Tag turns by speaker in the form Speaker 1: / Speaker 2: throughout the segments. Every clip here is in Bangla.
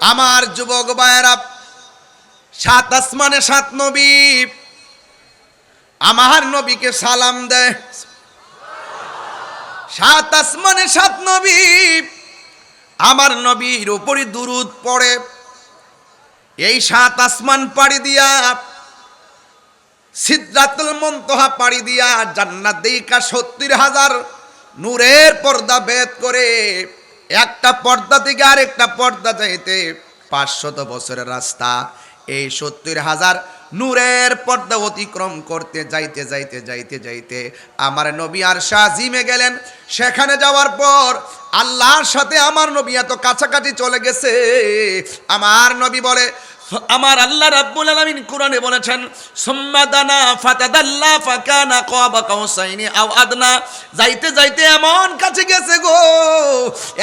Speaker 1: আমার যুবক ভাইয়েরা, সাত আসমানে সাত নবী, আমার নবীকে সালাম দেয় সাত আসমানে সাত নবী, আমার নবীর উপরই দুরুদ পড়ে। এই সাত আসমান পাড়ি দিয়া সিদ্ধাতুল মন্তহা পাড়ি দিয়া জান্নাত দেইকা সত্তর হাজার নূরের পর্দা ভেদ করে একটা পর্দা থেকে আরেকটা পর্দা যাইতে পাঁচশত বছরের রাস্তা। এই সত্তর হাজার নূরের পর্দা অতিক্রম করতে যাইতে যাইতে যাইতে যাইতে আমার নবী আর শাহিমে গেলেন। সেখানে যাওয়ার পর আল্লাহর সাথে আমার নবী এত কাছাকাছি চলে গেছে। আমার নবী বলে আমার আল্লাহ রাব্বুল আলামিন কোরআনে বলেছেন সুম্মা দানা ফাতাদাল্লা ফাকানা কাবা কাউসাইনি আও আদনা। যাইতে যাইতে এমন কাছে গেছে গো।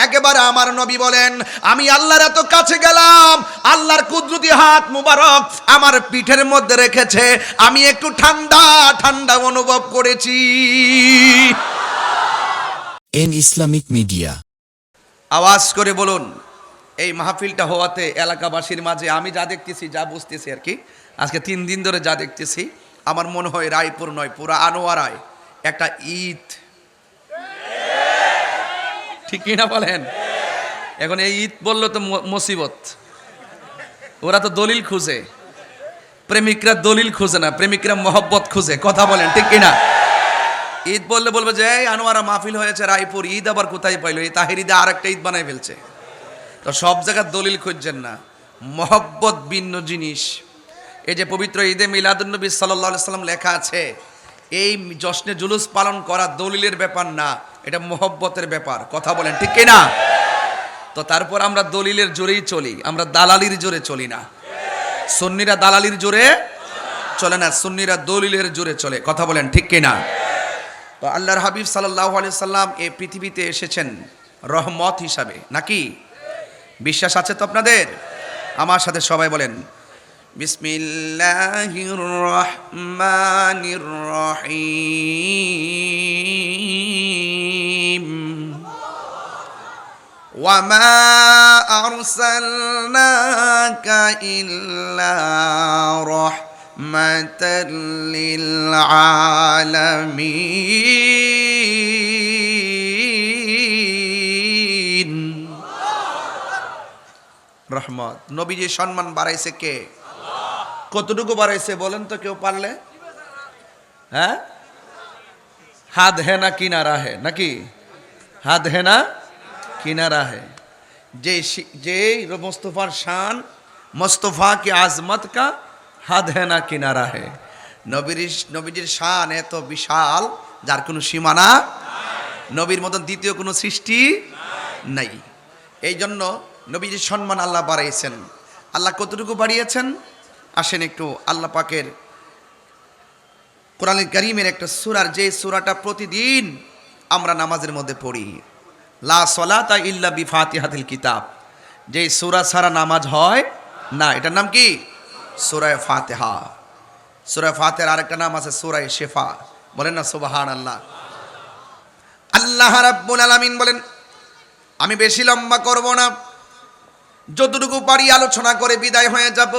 Speaker 1: একেবারে আমার নবী বলেন আমি আল্লাহর এত কাছে গেলাম আল্লাহর কুদরতি হাত মুবারক আমার পিঠের মধ্যে রেখেছে আমি একটু ঠান্ডা ঠান্ডা অনুভব করেছি।
Speaker 2: N Islamic media.
Speaker 1: আওয়াজ করে বলুন। এই মাহফিলটা হওয়াতে এলাকাবাসীর মাঝে আমি যা দেখতেছি, যা বুঝতেছি আর কি, আজকে তিন দিন ধরে যা দেখতেছি, আমার মনে হয় রায়পুর নয়, পুরা আনোয়ারায় একটা ঈদ। ঠিক কিনা বলেন? এখন এই ঈদ বলল তো মুসিবত। ওরা তো দলিল খুঁজে। প্রেমিকরা দলিল খুঁজে না, প্রেমিকরা মহব্বত খুঁজে। কথা বলেন, ঠিক কিনা? ঈদ বললে বলবে যে, এই আনোয়ারা মাহফিল হয়েছে রায়পুর, ঈদ আবার কোথায় পাইলো? এই তাহির ঈদে আর একটা ঈদ বানাই ফেলছে। তো সব জায়গায় দলিল খুঁজছেন না। মহব্বত ভিন্ন জিনিস। এই যে পবিত্র ঈদে মিলাদুন্নবী সাল্লাহ সাল্লাম লেখা আছে, এই জশ্নে জুলুস পালন করা দলিলের ব্যাপার না, এটা মহব্বতের ব্যাপার। কথা বলেন, ঠিক না তো তারপর আমরা দলিলের জোরেই চলি, আমরা দালালির জোরে চলি না। সুন্নিরা দালালির জোরে চলে না, সুন্নিরা দলিলের জোরে চলে। কথা বলেন, ঠিক না তো আল্লাহর হাবিব সাল্লাহ সাল্লাম এই পৃথিবীতে এসেছেন রহমত হিসাবে, নাকি? বিশ্বাস আছে তো আপনাদের আমার সাথে সবাই বলেন বিসমিল্লাহির রহমানির রহিম وما أرسلناك إلا رحمة للعالمين রহমত। নবীজি সম্মান বাড়াইছে কে? কতটুকু বাড়াইছে বলেন তো কেউ পারলে? হ্যাঁ? হাত হে না কিনারা হে, নাকি? হাত হে না কিনারা হে। যে যে মোস্তফার শান, মোস্তফা কি আজমত কা? হাত হে না কিনারা হে। নবীর নবীজির শান এত বিশাল, যার কোনো সীমানা নবীর মতন দ্বিতীয় কোনো সৃষ্টি নাই। এই জন্য নবীজির সম্মান আল্লাহ বাড়াইছেন আল্লাহ কতটুকু বাড়িয়েছেন? আসেন একটু আল্লাহ পাকের কোরআন করিমের একটা সুরার যে সুরাটা প্রতিদিন আমরা নামাজের মধ্যে পড়ি। লা সলাতা ইল্লা বি ফাতিহাতিল কিতাব। যে সুরা ছাড়া নামাজ হয় না। এটার নাম কি? সুরায় ফাতেহা। সুরায় ফাতেহার আরেকটা নাম আছে সুরায় শেফা। বলেন না সুবাহান আল্লাহ আল্লাহ রাব্বুল আলামিন বলেন, আমি বেশি লম্বা করব না। যতটুকু পারি আলোচনা করে বিদায় হয়ে যাব।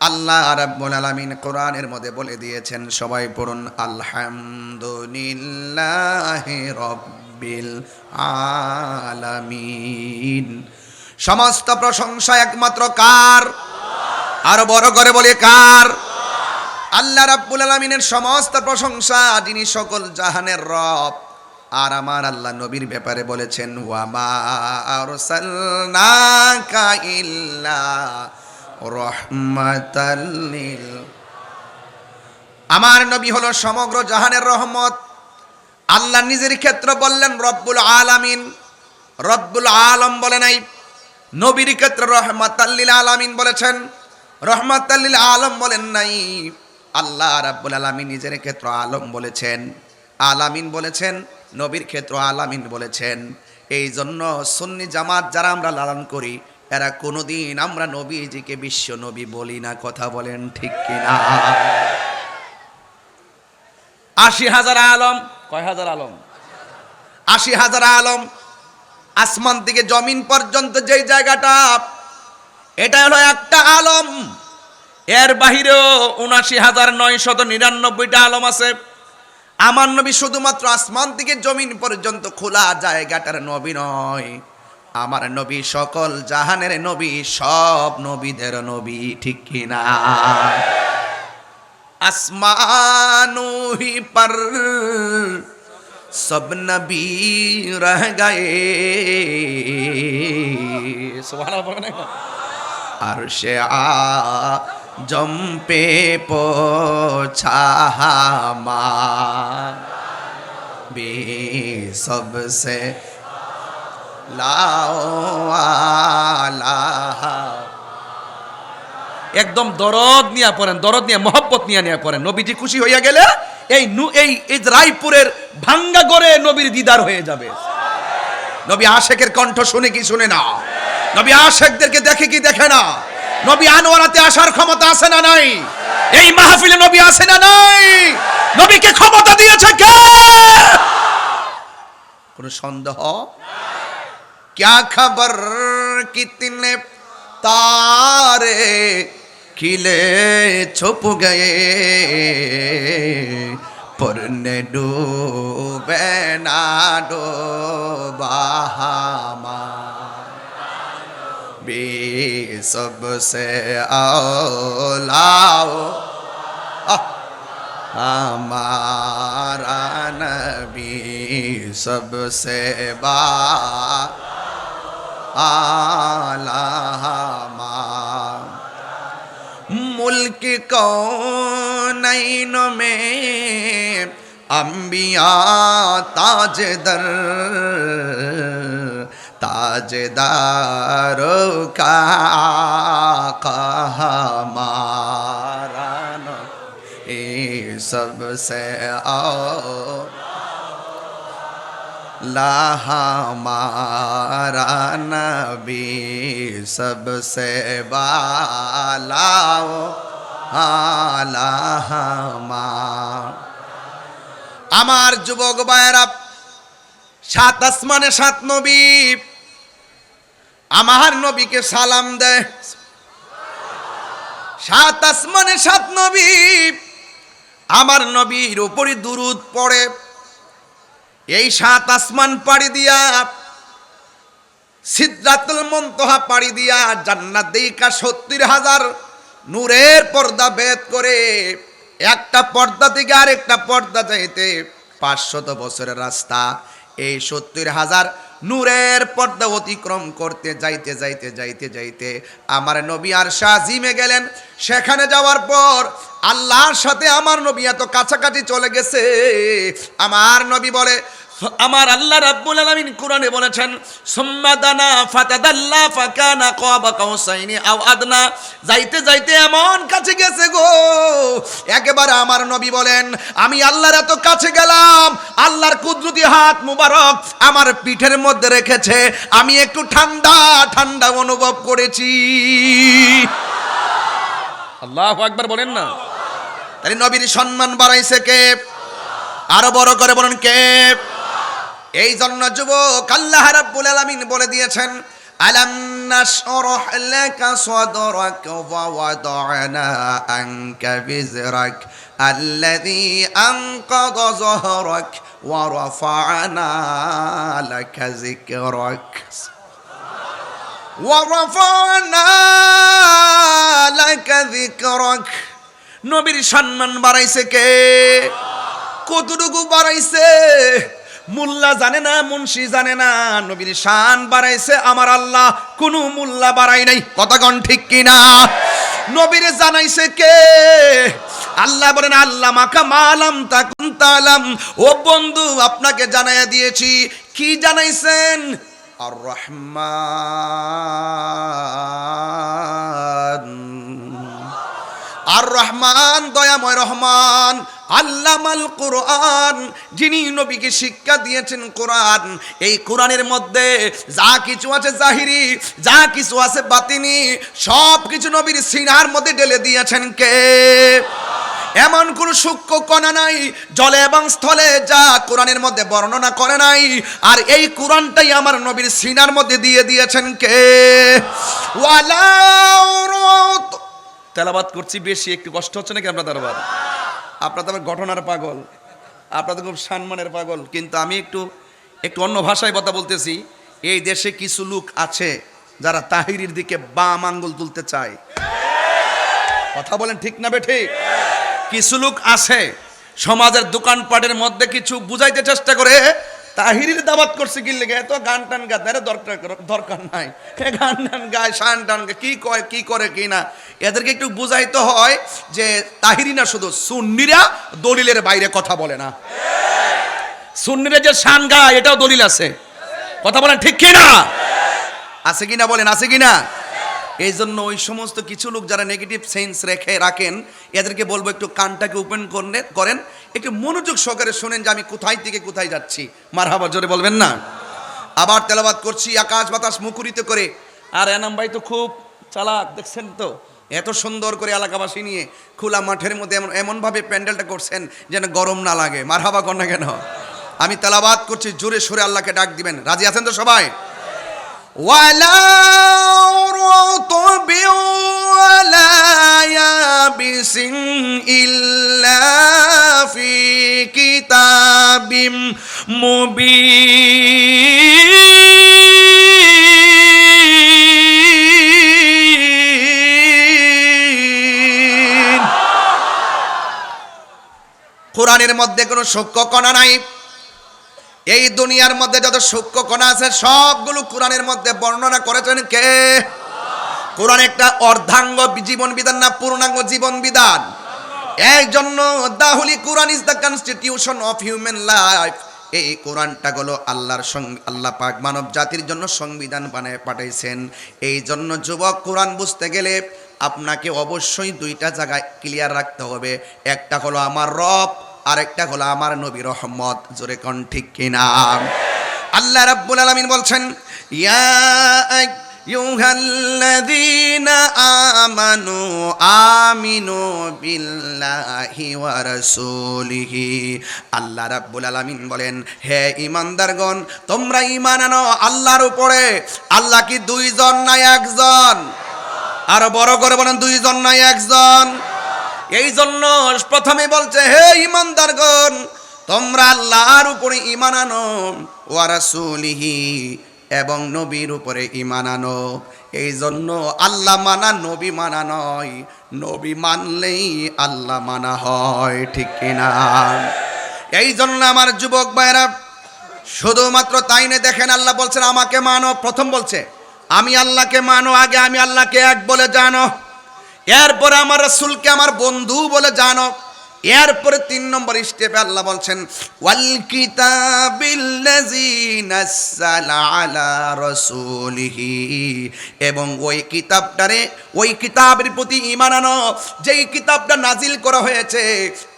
Speaker 1: আল্লাহ রাব্বুল আলামিন কোরআনের মধ্যে বলে দিয়েছেন, সবাই পড়ুন, আলহামদুলিল্লাহি রাব্বিল আলামিন। সমস্ত প্রশংসা একমাত্র কার? আরও বড় করে বলে, কার? আল্লাহ রাব্বুল আলামিনের সমস্ত প্রশংসা যিনি সকল জাহানের রব। আর আমার আল্লাহ নবীর ব্যাপারে বলেছেন ওয়ামা আমার নবী হলো সমগ্র জাহানের রহমত। আল্লাহ নিজের ক্ষেত্রে বললেন, রব্বুল আলামিন। রব্বুল আলম বলে নাই, নবীর ক্ষেত্রে রহমাতাল্লিল আলামিন বলেছেন। রহমাতাল্লিল আলম বলেন নাই, আল্লাহ রাব্বুল আলামিন নিজের ক্ষেত্র আলম বলেছেন। আলামিন বলেছেন নবীর ক্ষেত্র আলামিন বলেছেন এই জন্য সুন্নি জামাত যারা আমরা লালন করি এরা কোনোদিন আমরা নবীজিকে বিশ্ব নবী বলি না। কথা বলেন ঠিক কিনা? আশি হাজার আলম। কয় হাজার আলম? আশি হাজার আলম। আসমান থেকে জমিন পর্যন্ত যেই জায়গাটা এটা হলো একটা আলম। এর বাহিরেও উনাশি হাজার নয়শত নিরানব্বইটা আলম আছে। আমার নবী শুধুমাত্র আসমান থেকে জমিন পর্যন্ত খোলা জায়গাটার নবী নয়। আমার নবী সকল জাহানের নবী সব নবীদের নবী ঠিক কিনা? আসমানুহি পর সব নবী রহ গায়ে। সুবহানাল্লাহ আর সে আ জম্পে পোছাহামা সবসে লাও একদম দরদ নিয়া পড়েন, দরদ নিয়ে, মহব্বত নিয়ে নিয়ে পড়েন। নবীজি খুশি হইয়া গেলে এই নু এই রায়পুরের ভাঙ্গা গড়ে নবীর দিদার হয়ে যাবে। নবী আশেকের কণ্ঠ শুনে কি শুনে না? নবী আশেকদেরকে দেখে কি দেখে না? নবী আনোয়ারাতে আসার ক্ষমতা আছে না নাই এই মাহফিলে নবী আছে না নাই নবীকে ক্ষমতা দিয়েছে কে কোন সন্দেহ क्या खबर कितने तारे खिले छुप गए पुरने डूबे ना डूबा भी सबसे आओ हमारा नबी सबसे बा। आला मुल्क को नैन में अम्बिया ताजदर। তাজদার কাহামারান এ সবসে লাহামারা বি সবসে বালাও আলাহামা আমার যুবক বায়রা সাত আসমানে সাত নবী আমার নবীকে সালাম দেয় সাত আসমানে সাত নবী। আমার নবীর উপরই দুরুদ পড়ে। এই সাত আসমান পাড়ি দিয়া সিদ্ধাতুল মন্তহা পাড়ি দিয়া জান্নাত দেইকা সত্তর হাজার নূরের পর্দা ভেদ করে একটা পর্দা থেকে আরেকটা পর্দা যাইতে পাঁচশত বছরের রাস্তা এই সত্তর হাজার নূরের পর্দা অতিক্রম করতে, যাইতে যাইতে যাইতে যাইতে আমার নবী আর শাহিমে গেলেন। সেখানে যাওয়ার পর আল্লাহর সাথে আমার নবী এত কাছাকাছি চলে গেছে। আমার নবী বলে আমার আল্লাহ রাব্বুল আলামিন কোরআনে বলেছেন, সুম্মা দানা ফাতাদাল্লা ফাকানা কাবা কাউসাইনি আও আদনা। যাইতে যাইতে এমন কাছে গেছে গো। একেবারে আমার নবী বলেন, আমি আল্লাহর এত কাছে গেলাম, আল্লাহর কুদরতি হাত মুবারক আমার পিঠের মধ্যে রেখেছে, আমি একটু ঠান্ডা ঠান্ডা অনুভব করেছি। আল্লাহ একবার বলেন না। তাই নবীর সম্মান বাড়াইছে কে? আরও বড় করে বলেন কে? এই জন্য যুবক আল্লাহ রাব্বুল আলামিন বলে দিয়েছেন, আলাম নাশরহ লাকা সাদরাক ওয়া ওয়াদানা আনকা বিজরাক আল্লাযী আনকাদ যহরাক ওয়া রাফা'না লাকা যিকরাক। ওয়া রাফা'না লাকা যিকরাক। নবীর সম্মান বাড়াইছে কে? কতটুকু বাড়াইছে? মোল্লা জানে না, মুন্সি জানে না। নবীর শান বাড়াইছে আমার আল্লাহ, কোনো মোল্লা বাড়াই নাই। কতক্ষণ ঠিক কিনা? নবীর জানাইছে কে? আল্লাহ বলেন আল্লাহ মাকা মালাম তাকুন তালাম। ও বন্ধু, আপনাকে জানাইয়া দিয়েছি। কি জানাইছেন? আর রহমান। আর রহমান, দয়াময় রহমান। আল্লামাল কোরআন, যিনি নবীকে শিক্ষা দিয়েছেন কোরআন, এই কোরআনের মধ্যে যা কিছু আছে জাহিরি, যা কিছু আছে বাতিনি সব কিছু নবীর সিনার মধ্যে ঢেলে দিয়েছেন কে? এমন কোন সূক্ষ্ম কণা নাই, জলে এবং স্থলে যা কোরআনের মধ্যে বর্ণনা করে নাই, আর এই কোরআনটাই আমার নবীর সিনার মধ্যে দিয়ে দিয়েছেন কে? তেলাবাদ করছি, বেশি একটু কষ্ট হচ্ছে নাকি আপনার দরবার আপনার তো আবার ঘটনার পাগল। আপনার তো খুব সম্মানের পাগল। কিন্তু আমি একটু একটু অন্য ভাষায় কথা বলতেছি। এই দেশে কিছু লোক আছে যারা তাহিরির দিকে বাম আঙ্গুল তুলতে চায়। কথা বলেন ঠিক না বেঠি? কিছু লোক আছে সমাজের দোকানপাটের মধ্যে কিছু বুঝাইতে চেষ্টা করে তাহিরির দাবাত করছে কি লেগে? এত গান টান গান এর দরকার দরকার নাই। গান টান গায় শান টান গায়, কি কয় কি করে কি না? এদেরকে একটু বুঝাইতে হয় যে তাহিরি না শুধু সুন্নিরা দলিলের বাইরে কথা বলে না। সুন্নিরা যে শান গায় এটাও দলিল আছে। কথা বলেন ঠিক কি না আছে কি না বলেন আছে কি না এই জন্য ওই সমস্ত কিছু লোক যারা নেগেটিভ সেন্স রেখে রাখেন, এদেরকে বলব একটু কানটাকে ওপেন করেন একটু মনোযোগ সহকারে শোনেন যে আমি কোথায় থেকে কোথায় যাচ্ছি। মার হাবা জোরে বলবেন না? আবার তেলাবাদ করছি, আকাশ বাতাস মুখরিত করে। আর এনাম ভাই তো খুব চালাক, দেখছেন তো? এত সুন্দর করে এলাকাবাসী নিয়ে খোলা মাঠের মধ্যে এমন এমনভাবে প্যান্ডেলটা করছেন যেন গরম না লাগে। মার হাবা কর না কেন? আমি তেলাবাদ করছি, জোরে সোরে আল্লাহকে ডাক দিবেন। রাজি আছেন তো সবাই? ولا رطب ولا يابس إلا في كتاب مبين কোরআনের মধ্যে কোনো সূক্ষ্ম কণা নাই এই দুনিয়ার মধ্যে যত সূক্ষ্ম কণা আছে, সবগুলো কোরআনের মধ্যে বর্ণনা করেছেন কে? কোরআন একটা অর্ধাঙ্গ জীবন বিধান না, পূর্ণাঙ্গ জীবন বিধান। এই জন্য দাহুলি Quran is the constitution of human life এই কোরআনটা হলো আল্লাহর আল্লাহ পাক মানব জাতির জন্য সংবিধান বানায় পাঠাইছেন। এই জন্য যুবক কোরআন বুঝতে গেলে আপনাকে অবশ্যই দুইটা জায়গায় ক্লিয়ার রাখতে হবে। একটা হলো আমার রব আরেকটা হলো আমার নবী রহমত, জোরে কন ঠিক কিনা? আল্লাহ রাব্বুল আলামিন বলছেন, ইয়া আইয়ুহাল্লাযীনা আমানু আমিনু বিল্লাহি ওয়া রাসূলিহি। আল্লাহ রাব্বুল আলামিন বলেন, হে ঈমানদারগণ, তোমরা ঈমান আনো আল্লাহর উপরে। আল্লাহ কি দুইজন না একজন? আরও বড় করে বলেন, দুইজন না একজন? এই জন্য প্রথমে বলছে, হে ইমানদারগণ, তোমরা আল্লাহর উপরে ইমান আনো ওয়ারাসুলিহি এবং নবীর উপরে ইমান আনো। এই জন্য আল্লাহ মানা, নবী মানা নয়। নবী মানলেই আল্লাহ মানা হয়, ঠিক কিনা? এই জন্য আমার যুবক ভাইরা শুধুমাত্র তাই না দেখেন আল্লাহ বলছেন, আমাকে মানো। প্রথম বলছে, আমি আল্লাহকে মানো, আগে আমি আল্লাহকে এক বলে জানো। এরপরে আমার রসুলকে আমার বন্ধু বলে জানো। এরপরে তিন নম্বর স্টেপে আল্লাহ বলছেন এবং ওই কিতাবটারে, ওই কিতাবের প্রতি ইমান আনো। যেই কিতাবটা নাজিল করা হয়েছে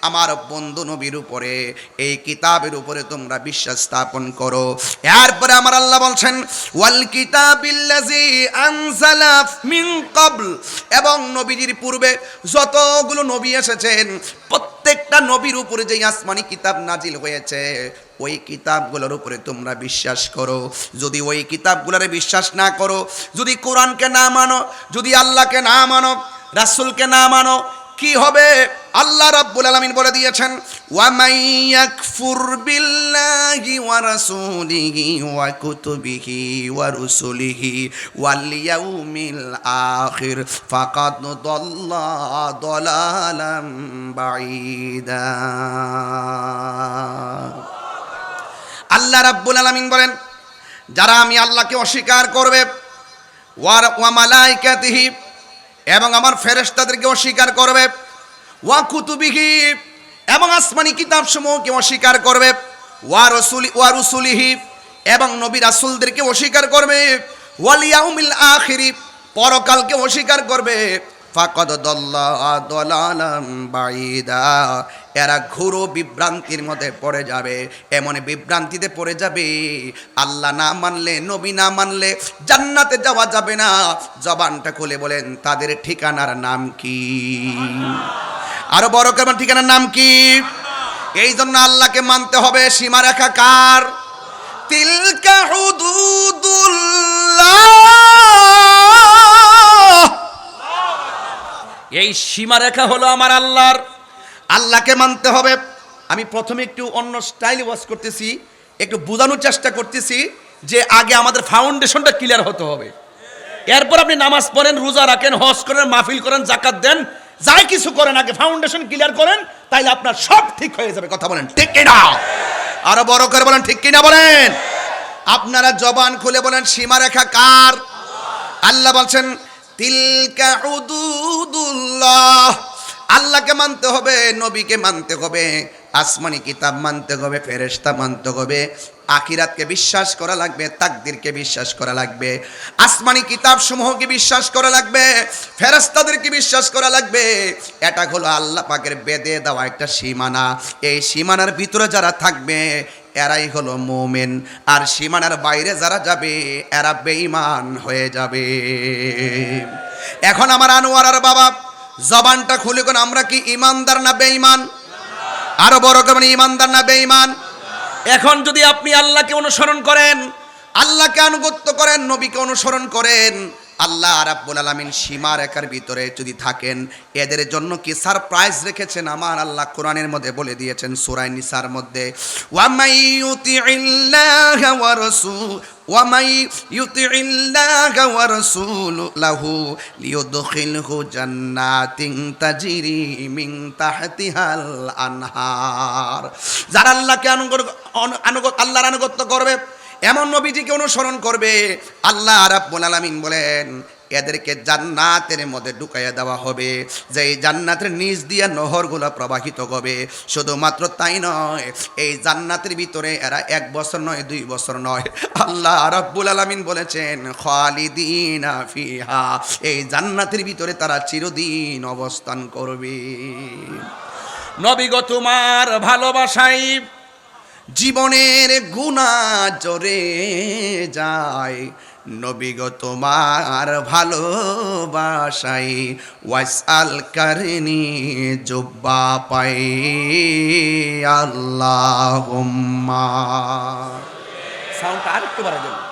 Speaker 1: আমার বন্ধু নবীর উপরে, এই কিতাবের উপরে তোমরা বিশ্বাস স্থাপন করো। এরপরে আমার আল্লাহ বলছেন, ওয়াল কিতাবিল্লাযী আনজালা মিন ক্বাবল। এবং নবীজির পূর্বে যতগুলো নবী এসেছেন, প্রত্যেকটা নবীর উপরে যে আসমানি কিতাব নাজিল হয়েছে, ওই কিতাবগুলোর উপরে তোমরা বিশ্বাস করো। যদি ওই কিতাবগুলোরে বিশ্বাস না করো, যদি কোরআনকে না মানো, যদি আল্লাহকে না মানো, রাসূলকে না মানো কি হবে? আল্লাহ রাব্বুল আলামিন বলে দিয়েছেন, ওয়া মাই ইয়াকফুর বিল্লাহি ওয়া রাসূলিহি ওয়া কুতুবিহি ওয়া রুসুলিহি ওয়াল ইয়াউমিল আখির, ফাকাদ দাল্লা দালালাম বাঈদা। আল্লাহ রাব্বুল আলামিন বলেন, যারা আমি আল্লাহকে অস্বীকার করবে, ওয়ার ওয়া মালাইকাতিহি এবং আমার ফেরেস্তাদেরকে অস্বীকার করবে। ওয়া কুতুবিহি, এবং আসমানি কিতাব সমূহকে অস্বীকার করবে। ওয়া রসুলি, ওয়া রসুলিহি, এবং নবী রাসুলদেরকে অস্বীকার করবে। ওয়াল ইয়াউমিল আখিরি, পরকালকে অস্বীকার করবে। ফাকদ বাইদা এরা ঘোরো বিভ্রান্তির মধ্যে পড়ে যাবে, এমন বিভ্রান্তিতে পড়ে যাবে, আল্লাহ না মানলে, নবী না মানলে জান্নাতে যাওয়া যাবে না। জবানটা খুলে বলেন, তাদের ঠিকানার নাম কি? আরও বড় করবেন ঠিকানার নাম কি? এই জন্য আল্লাহকে মানতে হবে, সীমারেখা কার? তিলকা হুদুদুল্লাহ এই সীমারেখা হলো আমার আল্লাহর। আল্লাহকে মানতে হবে। আমি প্রথমে একটু অন্য স্টাইল ওয়াজ করতেছি, একটু বোঝানোর চেষ্টা করতেছি যে আগে আমাদের ফাউন্ডেশনটা ক্লিয়ার হতে হবে। এরপর আপনি নামাজ পড়েন, রোজা রাখেন, হজ করেন, মাহফিল করেন জাকাত দেন, যাই কিছু করেন আগে ফাউন্ডেশন ক্লিয়ার করেন, তাইলে আপনার সব ঠিক হয়ে যাবে। কথা বলেন, ঠিক কিনা? আরও বড় করে বলেন, ঠিক কিনা বলেন? আপনারা জবান খুলে বলেন, সীমারেখা কার? আল্লাহ বলছেন তিলকা হুদুদুল্লাহ আল্লাহকে মানতে হবে, নবীকে মানতে হবে, আসমানি কিতাব মানতে হবে, ফেরেশতা মানতে হবে, আখিরাতকে বিশ্বাস করা লাগবে, তাকদিরকে বিশ্বাস করা লাগবে, আসমানি কিতাব সমূহকে বিশ্বাস করা লাগবে, ফেরেশতাদেরকে বিশ্বাস করা লাগবে। এটা হলো আল্লাহ পাকের বেদে দেওয়া একটা সীমানা। এই সীমানার ভিতরে যারা থাকবে এরাই হলো মোমেন। আর সীমানার বাইরে যারা যাবে, এরা বেঈমান হয়ে যাবে। এখন আমার আনোয়ারার বাবা, জবানটা খুলে কোন, আমরা কি ইমানদার না বেঈমান? আরও বড় করে ইমানদার না বেঈমান? এখন যদি আপনি আল্লাহকে অনুসরণ করেন, আল্লাহকে আনুগত্য করেন, নবীকে অনুসরণ করেন আল্লাহ রাব্বুল আলামিন সীমা রেখার ভিতরে যদি থাকেন, এদের জন্য কি সারপ্রাইজ রেখেছেন? আমার আল্লাহ কোরআনের মধ্যে বলে দিয়েছেন সূরা নিসার মধ্যে ওয়ামাই আল্লাহর আনুগত্য করবে এমন নবীজিকে অনুসরণ করবে। আল্লাহ রাব্বুল আলামিন বলেন, এদেরকে জান্নাতের মধ্যে ঢুকাইয়া দেওয়া হবে। যে এই জান্নাতের নিচ দিয়ে নহরগুলো প্রবাহিত হবে শুধুমাত্র তাই নয়, এই জান্নাতের ভিতরে এরা এক বছর নয়, দুই বছর নয়। আল্লাহ রাব্বুল আলামিন বলেছেন, খালিদিনা ফিহা, এই জান্নাতের ভিতরে তারা চিরদিন অবস্থান করবে। নবীগ তোমার ভালোবাসাই জীবনের গুণা জরে যায়। নবীগ তোমার ভালোবাসাই ওয়াসাল কারণি জুব্বা পাই আল্লাহ সাউন্ড আর একটু বাড়া যাবে